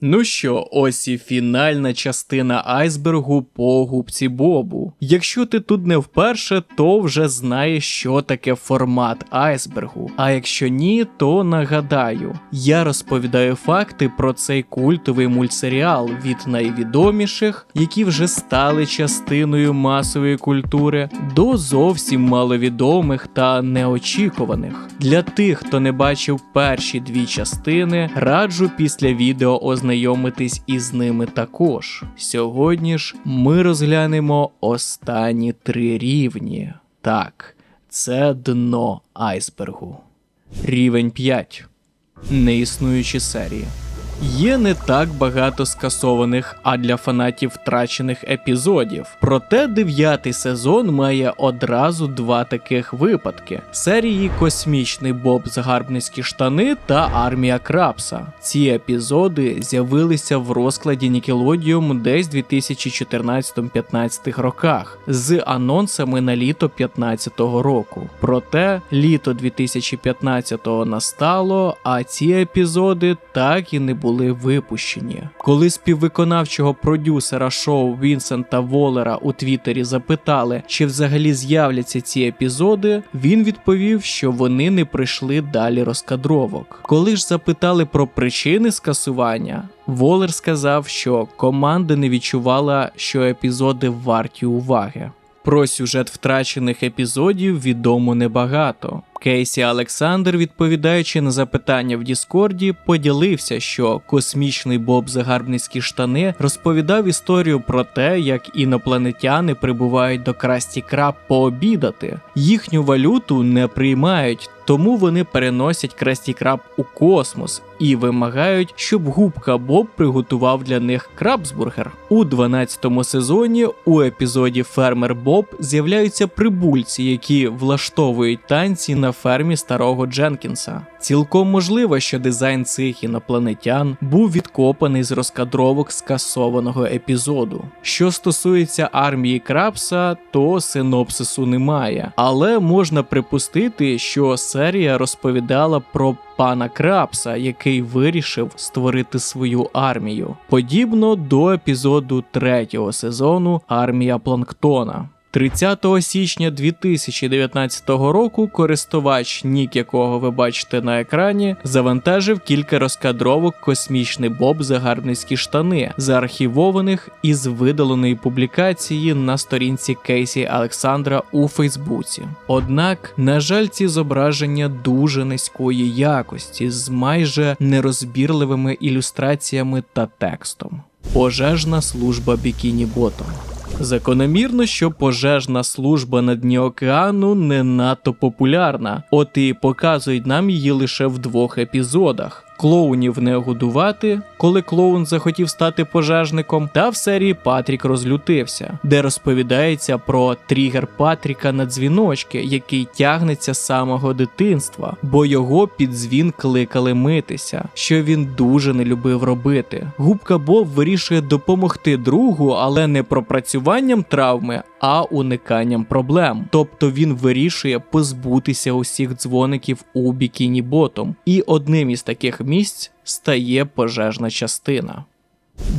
Ну що, ось і фінальна частина айсбергу по губці Бобу. Якщо ти тут не вперше, то вже знаєш, що таке формат айсбергу. А якщо ні, то нагадаю, я розповідаю факти про цей культовий мультсеріал від найвідоміших, які вже стали частиною масової культури, до зовсім маловідомих та неочікуваних. Для тих, хто не бачив перші дві частини, раджу після відео ознайомитися ознайомитись із ними також. Сьогодні ж ми розглянемо останні три рівні. Так, це дно айсбергу. Рівень 5. Неіснуючі серії. Є не так багато скасованих, а для фанатів втрачених епізодів. Проте дев'ятий сезон має одразу два таких випадки: серії Космічний Боб Загарбницькі штани та Армія Крабса. Ці епізоди з'явилися в розкладі Nickelodeon десь 2014-15 роках з анонсами на літо 15 року. Проте літо 2015 настало, а ці епізоди так і не були були випущені. Коли співвиконавчого продюсера шоу Вінсента Волера у Твіттері запитали, чи взагалі з'являться ці епізоди, він відповів, що вони не прийшли далі розкадровок. Коли ж запитали про причини скасування, Волер сказав, що команда не відчувала, що епізоди варті уваги. Про сюжет втрачених епізодів відомо небагато. Кейсі Олександр, відповідаючи на запитання в Діскорді, поділився, що космічний Боб Загарбницькі штани розповідав історію про те, як інопланетяни прибувають до Красті Краб пообідати. Їхню валюту не приймають, тому вони переносять Красті Краб у космос і вимагають, щоб губка Боб приготував для них крабсбургер. У 12-му сезоні у епізоді Фермер Боб з'являються прибульці, які влаштовують танці на фермі старого Дженкінса. Цілком можливо, що дизайн цих інопланетян був відкопаний з розкадровок скасованого епізоду. Що стосується армії Крабса, то синопсису немає, але можна припустити, що серія розповідала про пана Крабса, який вирішив створити свою армію, подібно до епізоду третього сезону Армія Планктона. 30 січня 2019 року користувач, нік якого ви бачите на екрані, завантажив кілька розкадровок космічний Боб загарбницькі штани, заархівованих із видаленої публікації на сторінці Кейсі Олександра у Фейсбуці. Однак, на жаль, ці зображення дуже низької якості, з майже нерозбірливими ілюстраціями та текстом. Пожежна служба Бікіні Ботом. Закономірно, що пожежна служба на дні океану не надто популярна, от і показують нам її лише в двох епізодах. Клоунів не годувати, коли клоун захотів стати пожежником, та в серії Патрік розлютився, де розповідається про тригер Патріка на дзвіночки, який тягнеться з самого дитинства, бо його під дзвін кликали митися, що він дуже не любив робити. Губка Боб вирішує допомогти другу, але не пропрацюванням травми, а униканням проблем. Тобто він вирішує позбутися усіх дзвоників у бікіні ботом. І одним із таких місць стає пожежна частина.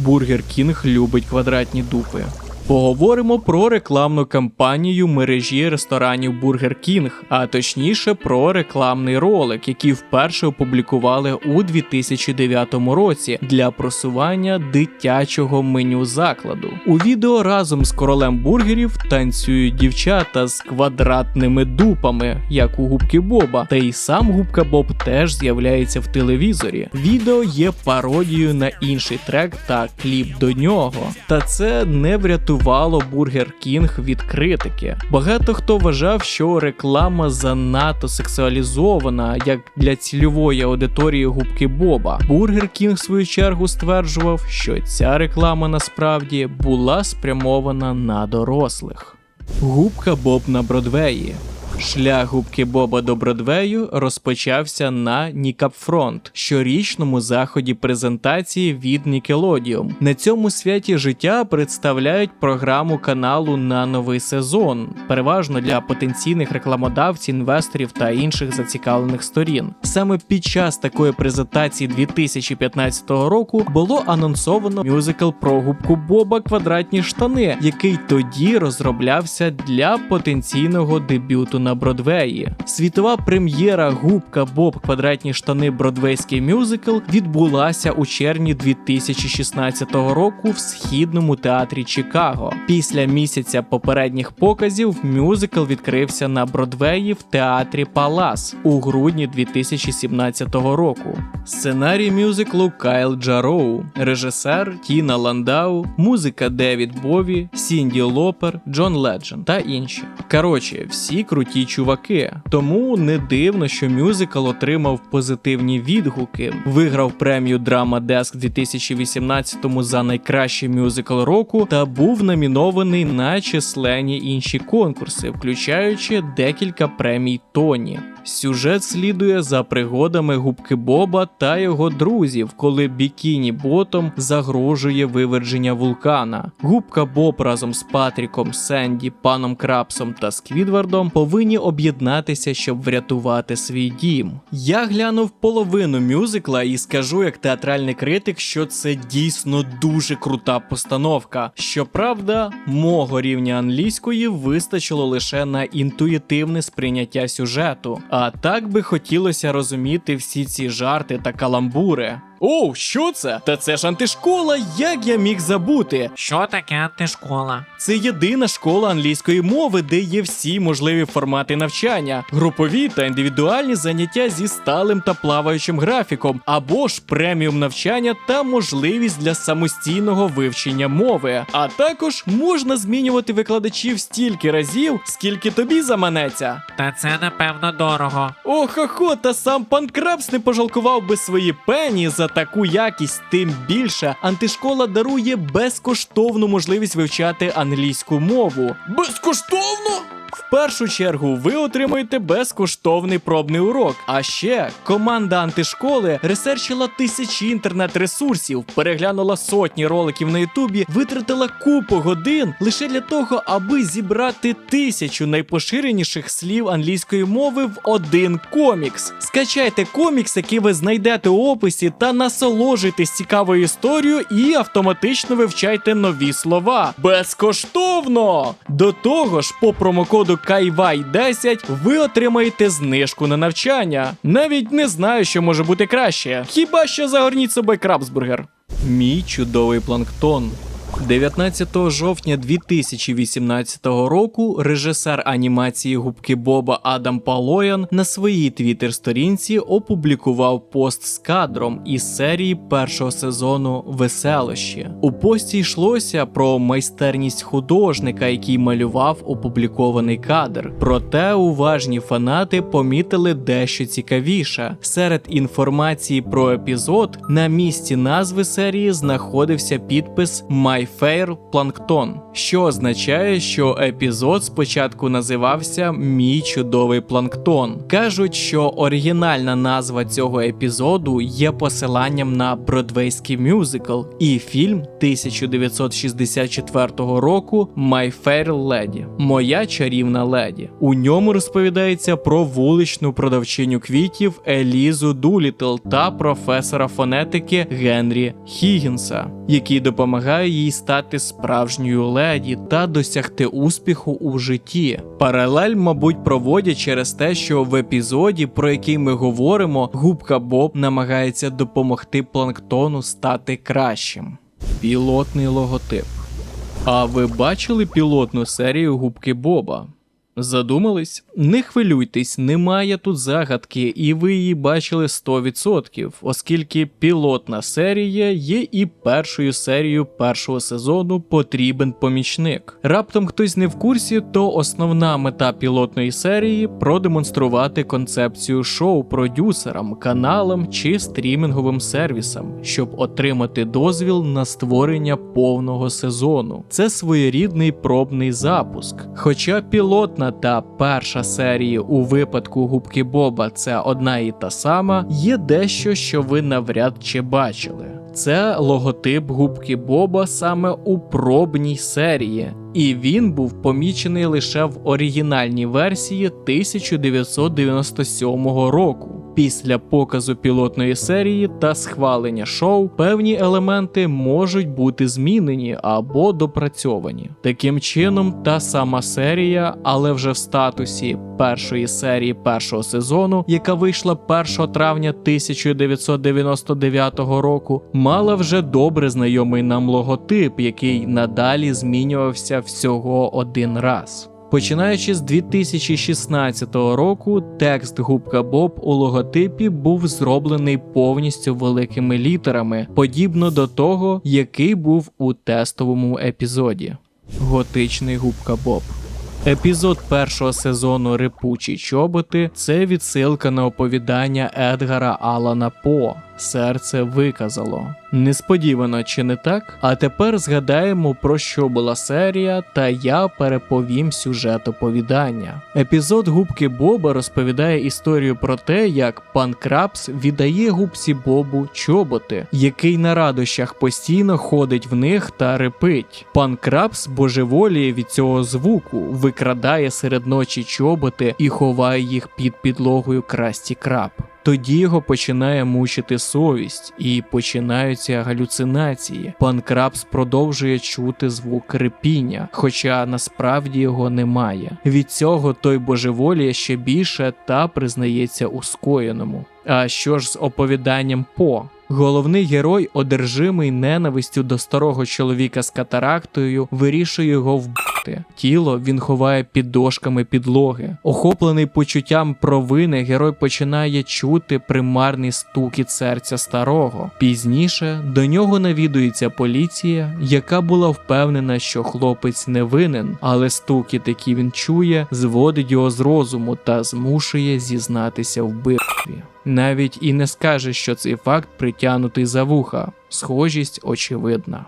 Бургер Кінг любить квадратні дупи. Поговоримо про рекламну кампанію мережі ресторанів Burger King, а точніше про рекламний ролик, який вперше опублікували у 2009 році для просування дитячого меню закладу. У відео разом з королем бургерів танцюють дівчата з квадратними дупами, як у губки Боба, та й сам губка Боб теж з'являється в телевізорі. Відео є пародією на інший трек та кліп до нього. Та це не врятувало врятувало Бургер Кінг від критики. Багато хто вважав, що реклама занадто сексуалізована, як для цільової аудиторії губки Боба. Бургер Кінг в свою чергу стверджував, що ця реклама насправді була спрямована на дорослих. Губка Боб на Бродвеї. Шлях губки Боба до Бродвею розпочався на Нікапфронт, щорічному заході презентації від Nickelodeon. На цьому святі життя представляють програму каналу на новий сезон, переважно для потенційних рекламодавців, інвесторів та інших зацікавлених сторін. Саме під час такої презентації 2015 року було анонсовано мюзикл про губку Боба Квадратні штани, який тоді розроблявся для потенційного дебюту на Бродвеї. Світова прем'єра Губка Боб Квадратні штани Бродвейський мюзикл відбулася у червні 2016 року в східному театрі Чикаго. Після місяця попередніх показів мюзикл відкрився на Бродвеї в театрі Палас у грудні 2017 року. Сценарій мюзиклу Кайл Джароу, режисер Тіна Ландау, музика Девід Бові, Сінді Лопер, Джон Леджен та інші. Коротше, всі круті чуваки. Тому не дивно, що мюзикл отримав позитивні відгуки, виграв премію Drama Desk 2018 за найкращий мюзикл року та був номінований на численні інші конкурси, включаючи декілька премій Тоні. Сюжет слідує за пригодами губки Боба та його друзів, коли Бікіні Ботом загрожує виверження вулкана. Губка Боб разом з Патріком, Сенді, паном Крапсом та Сквідвардом повинні об'єднатися, щоб врятувати свій дім. Я глянув половину мюзикла і скажу як театральний критик, що це дійсно дуже крута постановка. Щоправда, мого рівня англійської вистачило лише на інтуїтивне сприйняття сюжету. А так би хотілося розуміти всі ці жарти та каламбури. Оу, що це? Та це ж антишкола, як я міг забути? Що таке антишкола? Це єдина школа англійської мови, де є всі можливі формати навчання, групові та індивідуальні заняття зі сталим та плаваючим графіком, або ж преміум навчання та можливість для самостійного вивчення мови. А також можна змінювати викладачів стільки разів, скільки тобі заманеться. Та це напевно дорого. Охо, та сам пан Крабс не пожалкував би свої пені за таку якість, тим більше антишкола дарує безкоштовну можливість вивчати англійську мову. Безкоштовно? В першу чергу ви отримуєте безкоштовний пробний урок. А ще команда антишколи ресерчила тисячі інтернет-ресурсів, переглянула сотні роликів на Ютубі, витратила купу годин лише для того, аби зібрати тисячу найпоширеніших слів англійської мови в один комікс. Скачайте комікс, який ви знайдете у описі, та насолоджуйтесь цікавою історією і автоматично вивчайте нові слова. Безкоштовно! До того ж, по промокоду KAIVAI10 ви отримаєте знижку на навчання. Навіть не знаю, що може бути краще. Хіба що загорніть собою крабсбургер. Мій чудовий планктон. 19 жовтня 2018 року режисер анімації губки Боба Адам Палоян на своїй твіттер-сторінці опублікував пост з кадром із серії першого сезону Веселощі. У пості йшлося про майстерність художника, який малював опублікований кадр. Проте уважні фанати помітили дещо цікавіше. Серед інформації про епізод на місці назви серії знаходився підпис My Plankton, що означає, що епізод спочатку називався Мій чудовий планктон. Кажуть, що оригінальна назва цього епізоду є посиланням на бродвейський мюзикл і фільм 1964 року My Fair Lady Моя чарівна леді. У ньому розповідається про вуличну продавчиню квітів Елізу Дулітл та професора фонетики Генрі Хігінса, який допомагає їй стати справжньою леді та досягти успіху у житті. Паралель, мабуть, проводять через те, що в епізоді, про який ми говоримо, губка Боб намагається допомогти планктону стати кращим. Пілотний логотип. А ви бачили пілотну серію губки Боба? Задумались? Не хвилюйтесь, немає тут загадки, і ви її бачили 100%, оскільки пілотна серія є і першою серією першого сезону потрібен помічник. Раптом хтось не в курсі, то основна мета пілотної серії продемонструвати концепцію шоу продюсерам, каналам чи стрімінговим сервісам, щоб отримати дозвіл на створення повного сезону. Це своєрідний пробний запуск. Хоча пілотна та перша серії у випадку губки Боба це одна і та сама, є дещо, що ви навряд чи бачили. Це логотип губки Боба саме у пробній серії, і він був помічений лише в оригінальній версії 1997 року. Після показу пілотної серії та схвалення шоу певні елементи можуть бути змінені або допрацьовані. Таким чином, та сама серія, але вже в статусі першої серії першого сезону, яка вийшла 1 травня 1999 року, мала вже добре знайомий нам логотип, який надалі змінювався всього один раз. Починаючи з 2016 року, текст Губка Боб у логотипі був зроблений повністю великими літерами, подібно до того, який був у тестовому епізоді. Готичний Губка Боб. Епізод першого сезону Рипучі чоботи це відсилка на оповідання Едгара Алана По. Серце виказало. Несподівано чи не так? А тепер згадаємо про що була серія, та я переповім сюжет оповідання. Епізод губки Боба розповідає історію про те, як пан Крабс віддає губці Бобу чоботи, який на радощах постійно ходить в них та репить. Пан Крабс божеволіє від цього звуку, викрадає серед ночі чоботи і ховає їх під підлогою красті краб. Тоді його починає мучити совість і починаються галюцинації. Пан Крабс продовжує чути звук репіння, хоча насправді його немає. Від цього той божеволіє ще більше та признається у скоєному. А що ж з оповіданням по? Головний герой, одержимий ненавистю до старого чоловіка з катарактою, вирішує його вбити. Тіло він ховає під дошками підлоги. Охоплений почуттям провини, герой починає чути примарний стукіт серця старого. Пізніше до нього навідується поліція, яка була впевнена, що хлопець не винен, але стукіт, який він чує, зводить його з розуму та змушує зізнатися в вбивстві. Навіть і не скаже, що цей факт притягнутий за вуха. Схожість очевидна.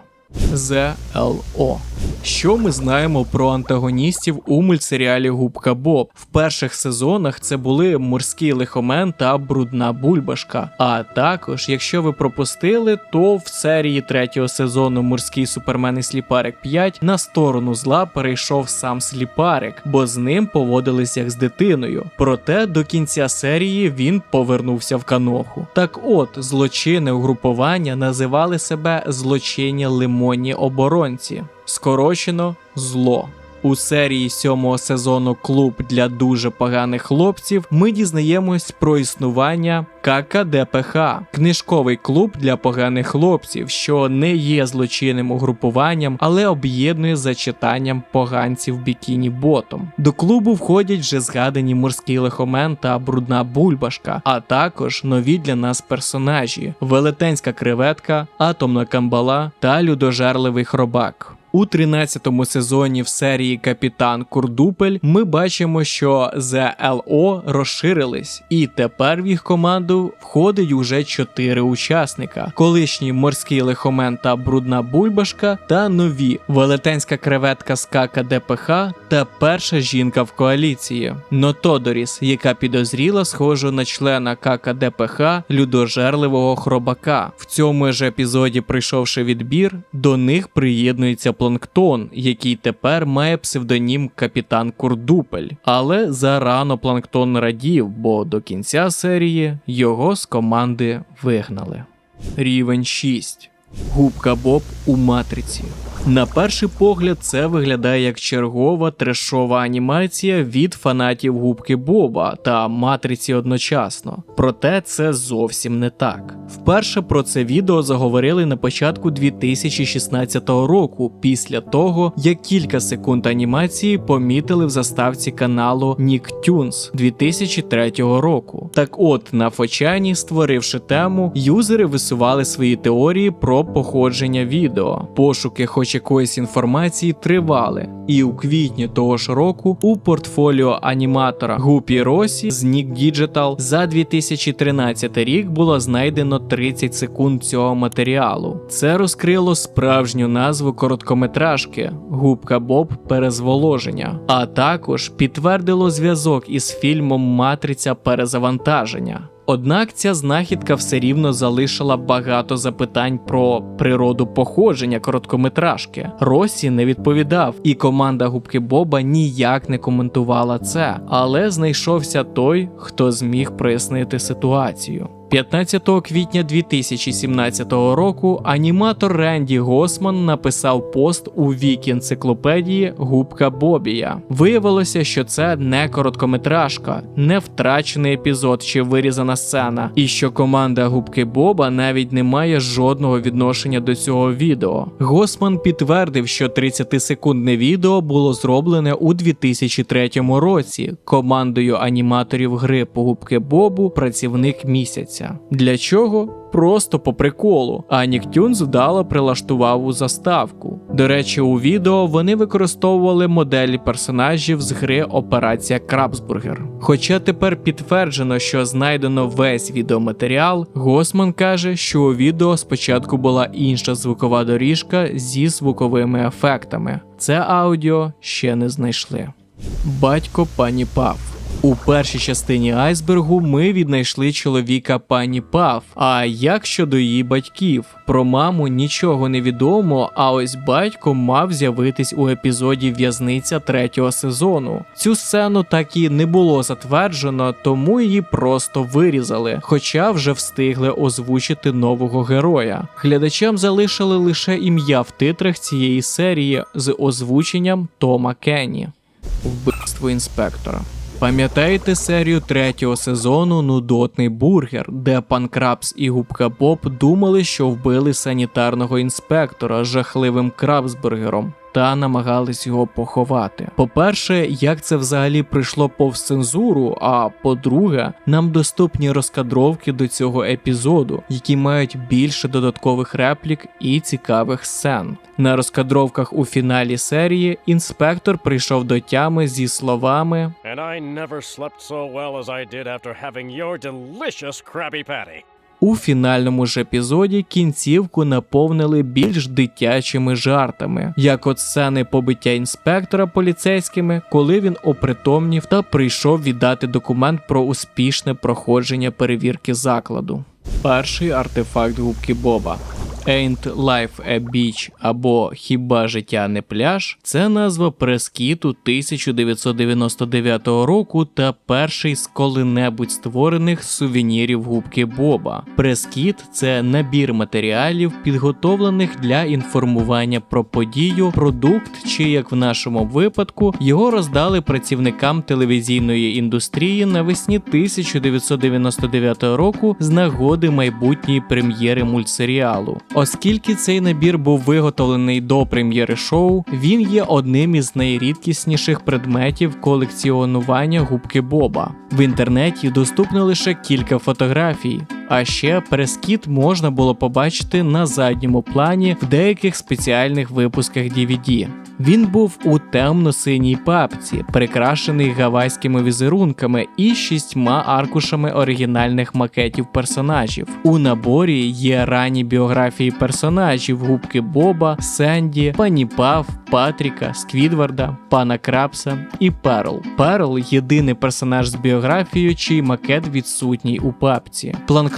ЗЛО. Що ми знаємо про антагоністів у мультсеріалі Губка Боб? В перших сезонах це були морський лихомен та брудна бульбашка. А також, якщо ви пропустили, то в серії третього сезону Морський супермен і Сліпарик 5 на сторону зла перейшов сам Сліпарик, бо з ним поводились як з дитиною. Проте до кінця серії він повернувся в каноху. Так от, злочинне угрупування називали себе злочинні лимонні оборонці, скорочено зло. У серії сьомого сезону Клуб для дуже поганих хлопців ми дізнаємось про існування ККДПХ книжковий клуб для поганих хлопців, що не є злочинним угрупуванням, але об'єднує за читанням поганців бікіні ботом. До клубу входять вже згадані морський лихомен та брудна бульбашка, а також нові для нас персонажі: велетенська креветка, атомна камбала та людожерливий хробак. У 13-му сезоні в серії Капітан Курдупель ми бачимо, що ЗЛО розширились, і тепер в їх команду входить уже чотири учасника: колишній морський лихомен та брудна бульбашка, та нові. Велетенська креветка з ККДПХ та перша жінка в коаліції. Нотодоріс, яка підозріла схожу на члена ККДПХ людожерливого хробака. В цьому ж епізоді, пройшовши відбір, до них приєднується планктон, який тепер має псевдонім Капітан Курдупель. Але зарано планктон радів, бо до кінця серії його з команди вигнали. Рівень 6. Губка Боб у матриці. На перший погляд, це виглядає як чергова трешова анімація від фанатів губки Боба та матриці одночасно. Проте це зовсім не так. Вперше про це відео заговорили на початку 2016 року, після того як кілька секунд анімації помітили в заставці каналу Nicktoons 2003 року. Так от на Фочані, створивши тему, юзери висували свої теорії про походження відео. Пошуки хоч пошук якоїсь інформації тривали, і у квітні того ж року у портфоліо аніматора Гупі Росі з Nick Digital за 2013 рік було знайдено 30 секунд цього матеріалу. Це розкрило справжню назву короткометражки Губка Боб перезволоження, а також підтвердило зв'язок із фільмом Матриця перезавантаження. Однак ця знахідка все рівно залишила багато запитань про природу походження короткометражки. Росі не відповідав, і команда Губки Боба ніяк не коментувала це, але знайшовся той, хто зміг прояснити ситуацію. 15 квітня 2017 року аніматор Ренді Госман написав пост у вік енциклопедії Губка Бобія. Виявилося, що це не короткометражка, не втрачений епізод чи вирізана сцена, і що команда Губки Боба навіть не має жодного відношення до цього відео. Госман підтвердив, що 30-секундне відео було зроблене у 2003 році командою аніматорів гри по Губки Бобу працівник місяця. Для чого? Просто по приколу, а Ніктюнс вдало прилаштував у заставку. До речі, у відео вони використовували моделі персонажів з гри Операція Крабсбургер. Хоча тепер підтверджено, що знайдено весь відеоматеріал, Госман каже, що у відео спочатку була інша звукова доріжка зі звуковими ефектами. Це аудіо ще не знайшли. Батько пані Пав. У першій частині айсбергу ми віднайшли чоловіка пані Пав. А як щодо її батьків? Про маму нічого не відомо, а ось батько мав з'явитись у епізоді В'язниця третього сезону. Цю сцену так і не було затверджено, тому її просто вирізали, хоча вже встигли озвучити нового героя. Глядачам залишили лише ім'я в титрах цієї серії з озвученням Тома Кенні. Вбивство інспектора. Пам'ятаєте серію третього сезону Нудотний бургер, де пан Крабс і губка Боб думали, що вбили санітарного інспектора жахливим крабсбургером та намагались його поховати. По-перше, як це взагалі прийшло повз цензуру. А по-друге, нам доступні розкадровки до цього епізоду, які мають більше додаткових реплік і цікавих сцен. На розкадровках у фіналі серії інспектор прийшов до тями зі словами. And I never slept so well as I did after having your delicious Krabby Patty. У фінальному ж епізоді кінцівку наповнили більш дитячими жартами, як от сцени побиття інспектора поліцейськими, коли він опритомнів та прийшов віддати документ про успішне проходження перевірки закладу. Перший артефакт губки Боба. Ain't Life a Beach або Хіба життя не пляж це назва прескіту 1999 року та перший з коли-небудь створених сувенірів губки Боба. Прескіт це набір матеріалів, підготовлених для інформування про подію, продукт, чи як в нашому випадку його роздали працівникам телевізійної індустрії навесні 1999 року з нагоди майбутньої прем'єри мультсеріалу. Оскільки цей набір був виготовлений до прем'єри шоу, він є одним із найрідкісніших предметів колекціонування губки Боба. В інтернеті доступно лише кілька фотографій. А ще прескіт можна було побачити на задньому плані в деяких спеціальних випусках DVD. Він був у темно-синій папці, прикрашений гавайськими візерунками і шістьма аркушами оригінальних макетів персонажів. У наборі є ранні біографії персонажів губки Боба, Сенді, Пані Пав, Патріка, Сквідварда, пана Крабса і Перл. Перл єдиний персонаж з біографією, чий макет відсутній у папці.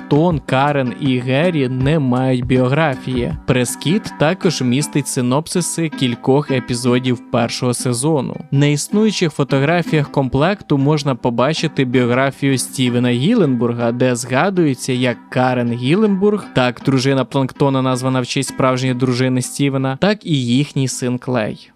Планктон, Карен і Геррі не мають біографії. Прескіт також містить синопсиси кількох епізодів першого сезону. На існуючих фотографіях комплекту можна побачити біографію Стівена Гіленбурга, де згадується як Карен Гіленбург, так дружина Планктона названа в честь справжньої дружини Стівена, так і їхній син Клей.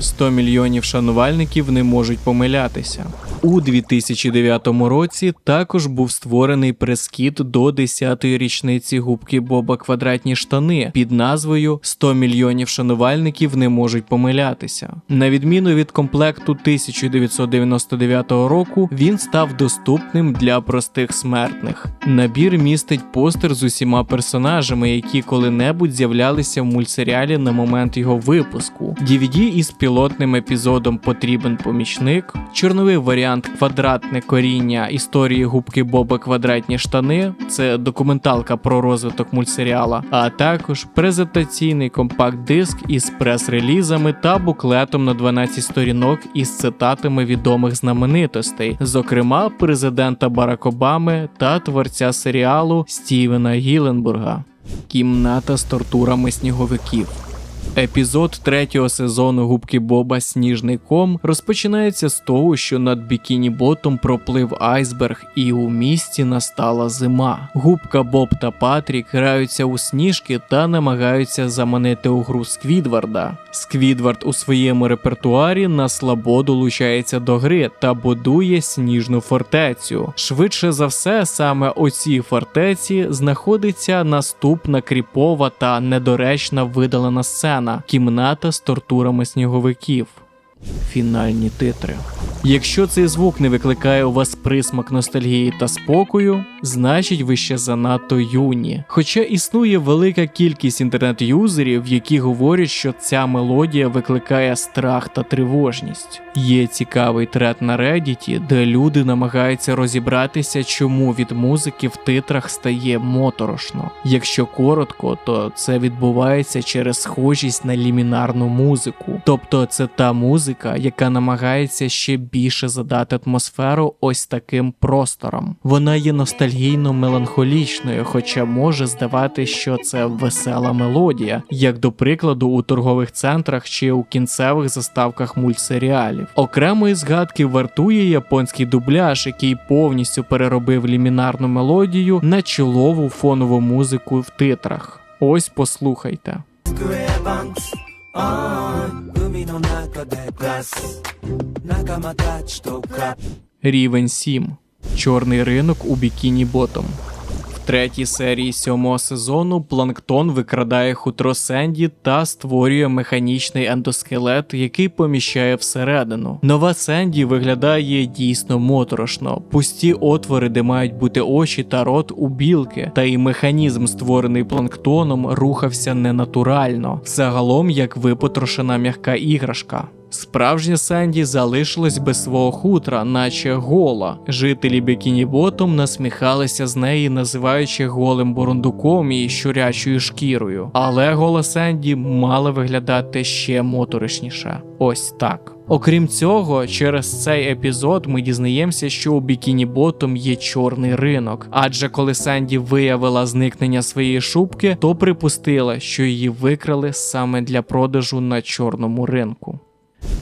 100 мільйонів шанувальників не можуть помилятися. У 2009 році також був створений прес-кіт до 10-ї річниці губки Боба квадратні штани під назвою «100 мільйонів шанувальників не можуть помилятися. На відміну від комплекту 1999 року, він став доступним для простих смертних. Набір містить постер з усіма персонажами, які коли-небудь з'являлися в мультсеріалі на момент його випуску. DVD із пілотним епізодом Потрібен помічник, чорновий варіант Квадратне коріння історії губки Боба Квадратні штани це документалка про розвиток мультсеріала, а також презентаційний компакт-диск із прес-релізами та буклетом на 12 сторінок із цитатами відомих знаменитостей, зокрема президента Барак Обами та творця серіалу Стівена Гіленбурга. Кімната з тортурами сніговиків. Епізод третього сезону губки Боба Сніжний ком розпочинається з того, що над бікіні ботом проплив айсберг, і у місті настала зима. Губка Боб та Патрік граються у сніжки та намагаються заманити у гру Сквідварда. Сквідвард у своєму репертуарі на слабо долучається до гри та будує сніжну фортецю. Швидше за все, саме у цій фортеці знаходиться наступна кріпова та недоречна видалена сцена кімната з тортурами сніговиків. Фінальні титри. Якщо цей звук не викликає у вас присмак ностальгії та спокою, значить ви ще занадто юні. Хоча існує велика кількість інтернет-юзерів, які говорять, що ця мелодія викликає страх та тривожність. Є цікавий трет на Reddit, де люди намагаються розібратися, чому від музики в титрах стає моторошно. Якщо коротко, то це відбувається через схожість на лімінарну музику, тобто це та музика, яка намагається ще більше задати атмосферу ось таким простором. Вона є енергійно меланхолічною, хоча може здавати, що це весела мелодія, як до прикладу у торгових центрах чи у кінцевих заставках мультсеріалів. Окремої згадки вартує японський дубляж, який повністю переробив лімінарну мелодію на чолову фонову музику в титрах. Ось послухайте. Рівень 7 Чорний ринок у бікіні ботом. В третій серії сьомого сезону планктон викрадає хутро Сенді та створює механічний ендоскелет, який поміщає всередину. Нова Сенді виглядає дійсно моторошно. Пусті отвори, де мають бути очі та рот у білки, та і механізм, створений планктоном, рухався ненатурально, загалом як випотрошена м'яка іграшка. Справжня Сенді залишилась без свого хутра, наче гола. Жителі Бікіні Ботом насміхалися з неї, називаючи голим бурундуком і щурячою шкірою. Але гола Сенді мала виглядати ще моторошніше. Ось так. Окрім цього, через цей епізод ми дізнаємося, що у Бікіні Ботом є чорний ринок. Адже коли Сенді виявила зникнення своєї шубки, то припустила, що її викрали саме для продажу на чорному ринку.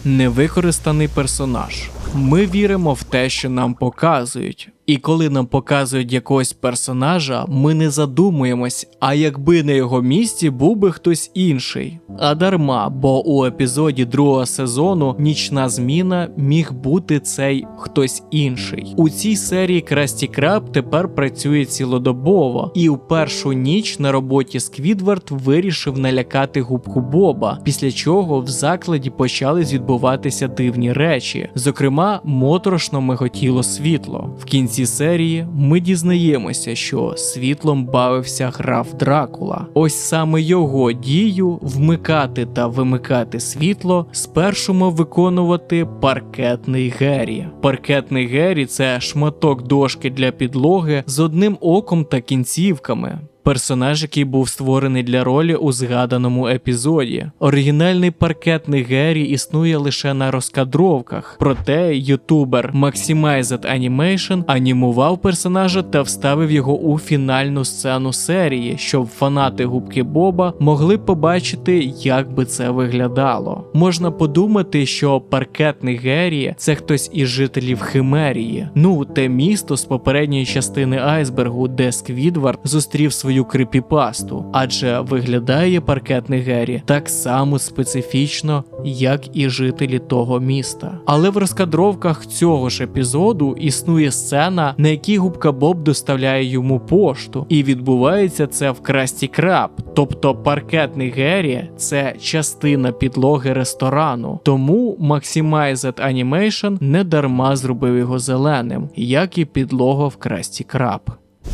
Невикористаний персонаж. Ми віримо в те, що нам показують. І коли нам показують якогось персонажа, ми не задумуємось, а якби на його місці був би хтось інший. А дарма, бо у епізоді другого сезону нічна зміна міг бути цей хтось інший. У цій серії Красті Краб тепер працює цілодобово, і у першу ніч на роботі Сквідвард вирішив налякати губку Боба, після чого в закладі почали відбуватися дивні речі. Зокрема, моторошно миготіло світло. В кінці серії ми дізнаємося, що світлом бавився граф Дракула. Ось саме його дію вмикати та вимикати світло спершу мав виконувати паркетний Геррі. Паркетний Геррі це шматок дошки для підлоги з одним оком та кінцівками. Персонаж, який був створений для ролі у згаданому епізоді. Оригінальний паркетний Геррі існує лише на розкадровках, проте ютубер Maximized Animation анімував персонажа та вставив його у фінальну сцену серії, щоб фанати губки Боба могли побачити, як би це виглядало. Можна подумати, що паркетний Геррі це хтось із жителів Химерії. Ну, те місто з попередньої частини айсбергу, де Сквідвард зустрів свою свою крипіпасту, адже виглядає паркетний Геррі так само специфічно, як і жителі того міста. Але в розкадровках цього ж епізоду існує сцена, на якій губка Боб доставляє йому пошту, і відбувається це в Красті Краб. Тобто паркетний Геррі це частина підлоги ресторану. Тому Maximized Animation не дарма зробив його зеленим, як і підлога в Красті Краб.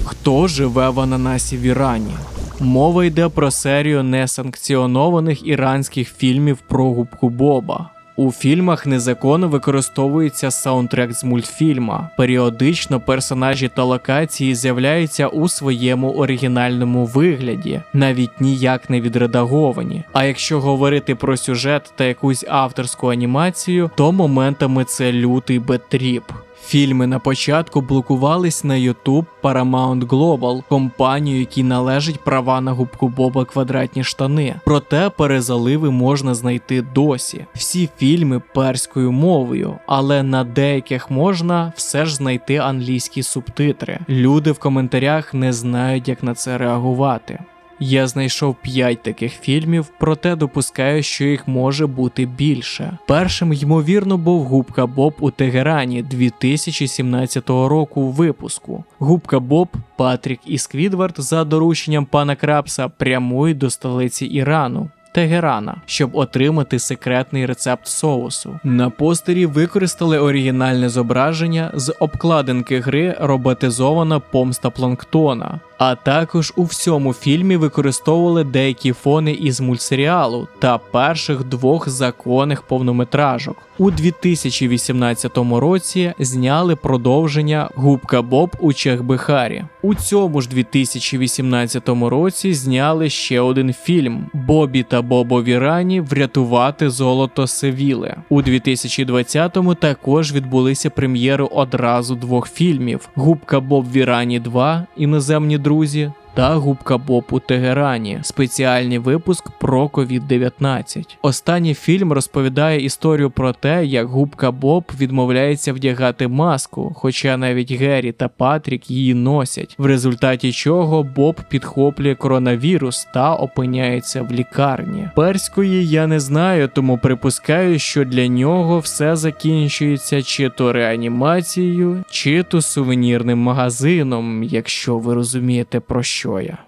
Хто живе в ананасі в Ірані? Мова йде про серію несанкціонованих іранських фільмів про губку Боба. У фільмах незаконно використовується саундтрек з мультфільма. Періодично персонажі та локації з'являються у своєму оригінальному вигляді, навіть ніяк не відредаговані. А якщо говорити про сюжет та якусь авторську анімацію, то моментами це лютий бетріп. Фільми на початку блокувались на YouTube Paramount Global, компанію, якій належить права на губку Боба квадратні штани. Проте перезаливи можна знайти досі. Всі фільми перською мовою, але на деяких можна все ж знайти англійські субтитри. Люди в коментарях не знають, як на це реагувати. Я знайшов 5 таких фільмів, проте допускаю, що їх може бути більше. Першим, ймовірно, був Губка Боб у Тегерані 2017 року випуску. Губка Боб, Патрік і Сквідвард за дорученням пана Крабса прямують до столиці Ірану. Тегерана, щоб отримати секретний рецепт соусу. На постері використали оригінальне зображення з обкладинки гри роботизована помста планктона. А також у всьому фільмі використовували деякі фони із мультсеріалу та перших двох законних повнометражок. У 2018 році зняли продовження Губка Боб у Чехбихарі. У цьому ж 2018 році зняли ще один фільм Бобі та Бобо в Ірані врятувати золото Севіли. У 2020-му також відбулися прем'єри одразу двох фільмів: Губка Боб в Ірані 2 іноземні друзі друзі та Губка Боб у Тегерані. Спеціальний випуск про COVID-19. Останній фільм розповідає історію про те, як Губка Боб відмовляється вдягати маску, хоча навіть Геррі та Патрік її носять, в результаті чого Боб підхоплює коронавірус та опиняється в лікарні. Перської я не знаю, тому припускаю, що для нього все закінчується чи то реанімацією, чи то сувенірним магазином, якщо ви розумієте про що я.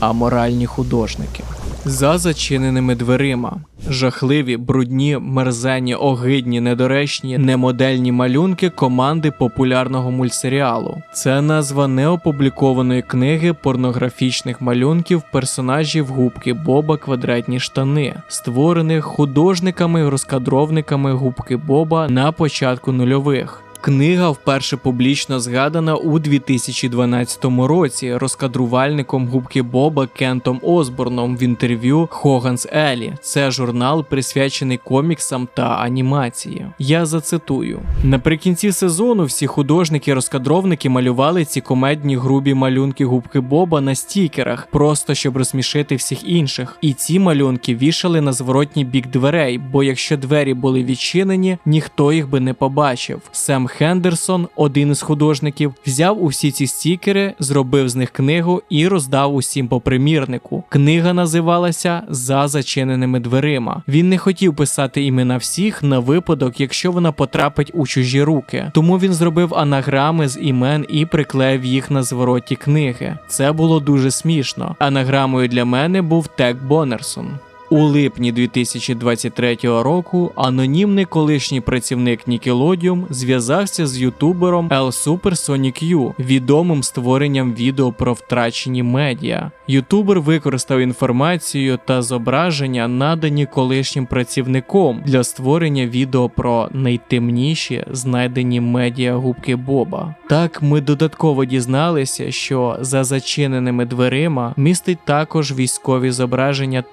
Аморальні художники. За зачиненими дверима. Жахливі, брудні, мерзенні, огидні, недоречні, немодельні малюнки команди популярного мультсеріалу. Це назва неопублікованої книги порнографічних малюнків персонажів губки Боба Квадратні штани, створених художниками-розкадровниками губки Боба на початку нульових. Книга вперше публічно згадана у 2012 році розкадрувальником губки Боба Кентом Осборном в інтерв'ю Хоганс Елі. Це журнал присвячений коміксам та анімації. Я зацитую: наприкінці сезону всі художники-розкадровники малювали ці комедні грубі малюнки губки Боба на стікерах, просто щоб розсмішити всіх інших. І ці малюнки вішали на зворотній бік дверей, бо якщо двері були відчинені, ніхто їх би не побачив. Сем Хендерсон, один із художників, взяв усі ці стікери, зробив з них книгу і роздав усім по примірнику. Книга називалася За зачиненими дверима. Він не хотів писати імена всіх на випадок, якщо вона потрапить у чужі руки. Тому він зробив анаграми з імен і приклеїв їх на звороті книги. Це було дуже смішно. Анаграмою для мене був Тек Бонерсон. У липні 2023 року анонімний колишній працівник Nickelodeon зв'язався з ютубером L Super Sonic U, відомим створенням відео про втрачені медіа. Ютубер використав інформацію та зображення, надані колишнім працівником для створення відео про найтемніші знайдені медіа губки Боба. Так ми додатково дізналися, що за зачиненими дверима містить також військові зображення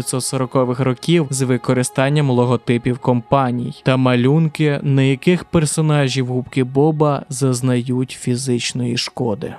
1940-х років з використанням логотипів компаній та малюнки, на яких персонажів губки Боба зазнають фізичної шкоди.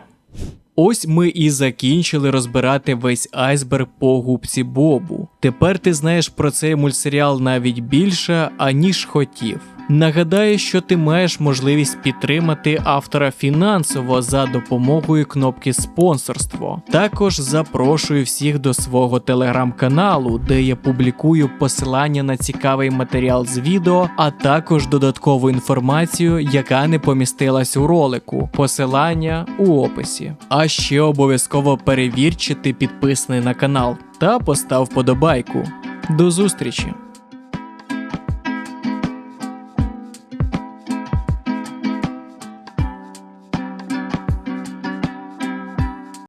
Ось ми і закінчили розбирати весь айсберг по губці Бобу. Тепер ти знаєш про цей мультсеріал навіть більше, аніж хотів. Нагадаю, що ти маєш можливість підтримати автора фінансово за допомогою кнопки спонсорство. Також запрошую всіх до свого телеграм-каналу, де я публікую посилання на цікавий матеріал з відео, а також додаткову інформацію, яка не помістилась у ролику. Посилання у описі. А ще обов'язково перевір, чи ти підписаний на канал та постав подобайку. До зустрічі!